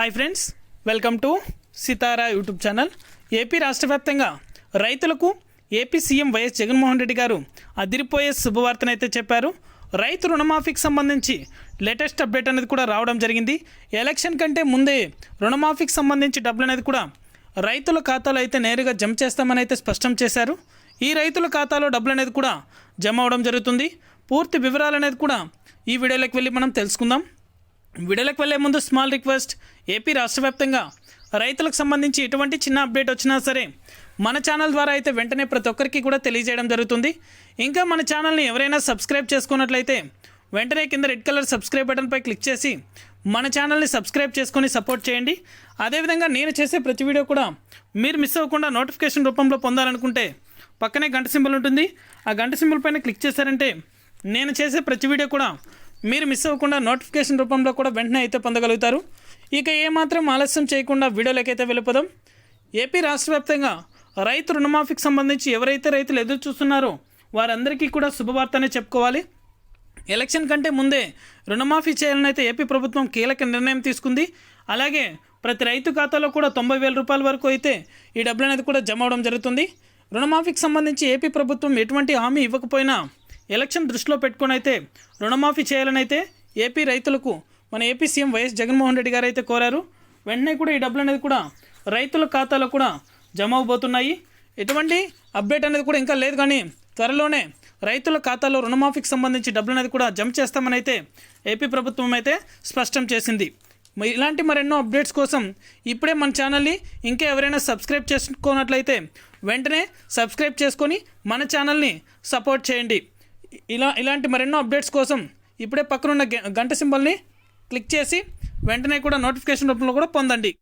Hi friends welcome to Sitara YouTube channel AP రాష్ట్ర వ్యాప్తంగా రైతులకు AP CM YS Jaganmohan Reddy garu అదిరిపోయే శుభవార్తనైతే చెప్పారు. రైతు రుణమాఫీకి సంబంధించి లేటెస్ట్ అప్డేట్ అనేది కూడా రావడం జరిగింది. ఎలక్షన్ కంటే ముందే రుణమాఫీకి సంబంధించి డబ్బులు అనేది కూడా రైతుల ఖాతాలో అయితే నేరుగా జమ చేస్తామని అయితే స్పష్టం చేశారు. ఈ రైతుల ఖాతాలో డబ్బులు అనేది కూడా జమ అవడం జరుగుతుంది. పూర్తి వివరాలు అనేది కూడా ఈ వీడియోలోకి వెళ్ళి మనం తెలుసుకుందాం. వీడియోలకు వెళ్ళే ముందు స్మాల్ రిక్వెస్ట్ ఏపీ రాష్ట్ర వ్యాప్తంగా రైతులకు సంబంధించి ఎటువంటి చిన్న అప్డేట్ వచ్చినా సరే మన ఛానల్ ద్వారా అయితే వెంటనే ప్రతి ఒక్కరికి కూడా తెలియజేయడం జరుగుతుంది. ఇంకా మన ఛానల్ని ఎవరైనా సబ్స్క్రైబ్ చేసుకున్నట్లయితే వెంటనే కింద రెడ్ కలర్ సబ్స్క్రైబ్ బటన్పై క్లిక్ చేసి మన ఛానల్ని సబ్స్క్రైబ్ చేసుకొని సపోర్ట్ చేయండి. అదేవిధంగా నేను చేసే ప్రతి వీడియో కూడా మీరు మిస్ అవ్వకుండా నోటిఫికేషన్ రూపంలో పొందాలనుకుంటే పక్కనే గంట సింబల్ ఉంటుంది. ఆ గంట సింబల్ పైన క్లిక్ చేశారంటే నేను చేసే ప్రతి వీడియో కూడా మీరు మిస్ అవ్వకుండా నోటిఫికేషన్ రూపంలో కూడా వెంటనే అయితే పొందగలుగుతారు. ఇక ఏమాత్రం ఆలస్యం చేయకుండా వీడియోలోకైతే వెళ్ళిపోదాం. ఏపీ రాష్ట్ర వ్యాప్తంగా రైతు రుణమాఫీకి సంబంధించి ఎవరైతే రైతులు ఎదురు చూస్తున్నారో వారందరికీ కూడా శుభవార్తనే చెప్పుకోవాలి. ఎలక్షన్ కంటే ముందే రుణమాఫీ చేయాలని అయితే ఏపీ ప్రభుత్వం కీలక నిర్ణయం తీసుకుంది. అలాగే ప్రతి రైతు ఖాతాలో కూడా తొంభై వేల రూపాయల వరకు అయితే ఈ డబ్బులు అనేది కూడా జమ అవడం జరుగుతుంది. రుణమాఫీకి సంబంధించి ఏపీ ప్రభుత్వం ఎటువంటి హామీ ఇవ్వకపోయినా ఎలక్షన్ దృష్టిలో పెట్టుకుని అయితే రుణమాఫీ చేయాలనైతే ఏపీ రైతులకు మన AP CM YS Jaganmohan Reddy garu అయితే కోరారు. వెంటనే కూడా ఈ డబ్బులు అనేది కూడా రైతుల ఖాతాలో కూడా జమ అవబోతున్నాయి. ఎటువంటి అప్డేట్ అనేది కూడా ఇంకా లేదు కానీ త్వరలోనే రైతుల ఖాతాలో రుణమాఫీకి సంబంధించి డబ్బులు అనేది కూడా జమ చేస్తామని అయితే ఏపీ ప్రభుత్వం అయితే స్పష్టం చేసింది. ఇలాంటి మరెన్నో అప్డేట్స్ కోసం ఇప్పుడే మన ఛానల్ని ఇంకా ఎవరైనా సబ్స్క్రైబ్ చేసుకోనట్లయితే వెంటనే సబ్స్క్రైబ్ చేసుకొని మన ఛానల్ని సపోర్ట్ చేయండి. ఇలా ఇలాంటి మరెన్నో అప్డేట్స్ కోసం ఇప్పుడే పక్కనున్న గ- గంట సింబల్ని క్లిక్ చేసి వెంటనే కూడా నోటిఫికేషన్ రూపంలో కూడా పొందండి.